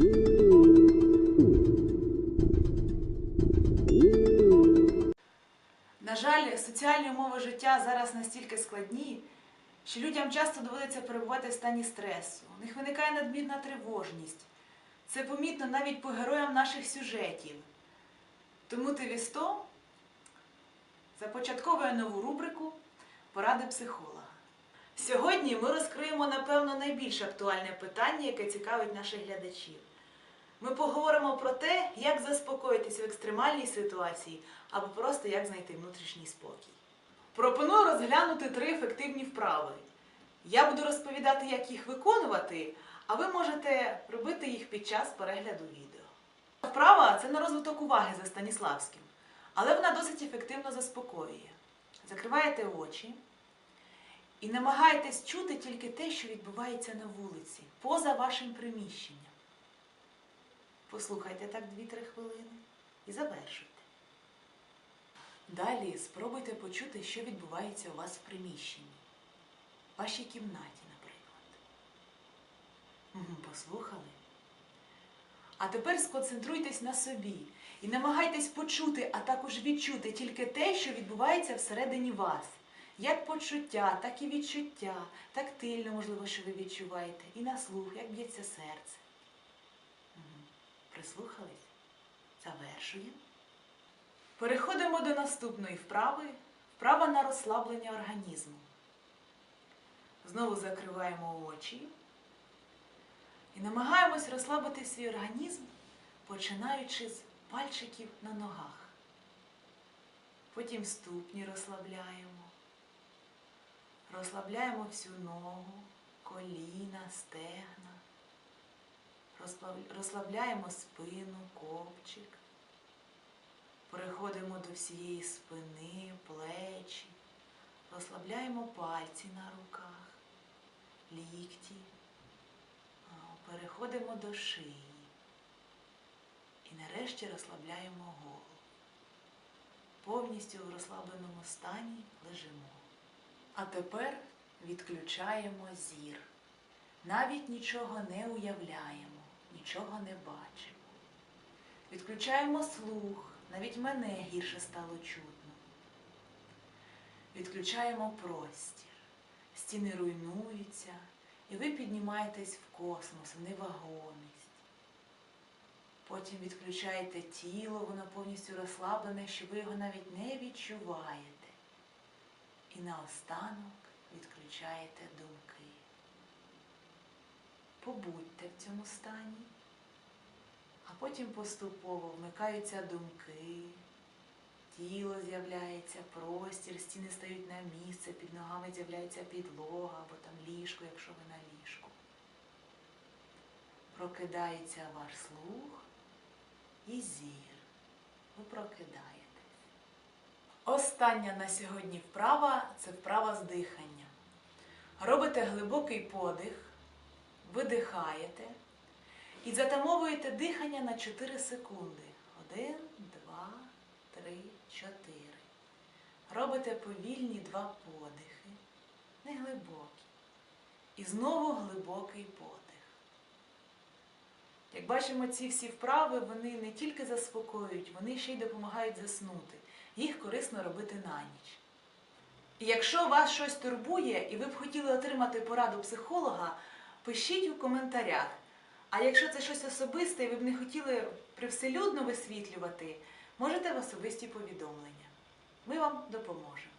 На жаль, соціальні умови життя зараз настільки складні, що людям часто доводиться перебувати в стані стресу. У них виникає надмірна тривожність. Це помітно навіть по героям наших сюжетів. Тому ТВ100 започатковує нову рубрику Поради психолога. Сьогодні ми розкриємо, напевно, найбільш актуальне питання, яке цікавить наших глядачів. Ми поговоримо про те, як заспокоїтися в екстремальній ситуації або просто як знайти внутрішній спокій. Пропоную розглянути три ефективні вправи. Я буду розповідати, як їх виконувати, а ви можете робити їх під час перегляду відео. Вправа це на розвиток уваги за Станіславським, але вона досить ефективно заспокоює. Закриваєте очі і намагаєтесь чути тільки те, що відбувається на вулиці, поза вашим приміщенням. Послухайте так 2-3 хвилини і завершуйте. Далі спробуйте почути, що відбувається у вас в приміщенні, в вашій кімнаті, наприклад. Послухали? А тепер сконцентруйтесь на собі і намагайтесь почути, а також відчути тільки те, що відбувається всередині вас. Як почуття, так і відчуття, тактильно, можливо, що ви відчуваєте, і на слух, як б'ється серце. Прислухались? Завершуємо. Переходимо до наступної вправи. Вправа на розслаблення організму. Знову закриваємо очі і намагаємось розслабити свій організм, починаючи з пальчиків на ногах. Потім ступні розслабляємо. Розслабляємо всю ногу, коліна, стегна. Розслабляємо спину, копчик. Переходимо до всієї спини, плечі. Розслабляємо пальці на руках, лікті. Переходимо до шиї. І нарешті розслабляємо голову. Повністю в розслабленому стані лежимо. А тепер відключаємо зір. Навіть нічого не уявляємо, нічого не бачимо. Відключаємо слух, навіть мене гірше стало чутно. Відключаємо простір. Стіни руйнуються, і ви піднімаєтесь в космос, в невагомість. Потім відключаєте тіло, воно повністю розслаблене, що ви його навіть не відчуваєте. І наостанок відключаєте думки. Побудьте в цьому стані, а потім поступово вмикаються думки, тіло з'являється, простір, стіни стають на місце, під ногами з'являється підлога або там ліжко, якщо ви на ліжку. Прокидається ваш слух і зір. Ви прокидаєтесь. Остання на сьогодні вправа це вправа з дихання. Робите глибокий подих, видихаєте і затамовуєте дихання на 4 секунди. 1, 2, 3, 4. Робите повільні два подихи, не глибокі. І знову глибокий подих. Як бачимо, ці всі вправи вони не тільки заспокоюють, вони ще й допомагають заснути. Їх корисно робити на ніч. І якщо вас щось турбує і ви б хотіли отримати пораду психолога, пишіть у коментарях. А якщо це щось особисте і ви б не хотіли привселюдно висвітлювати, можете в особисті повідомлення. Ми вам допоможемо.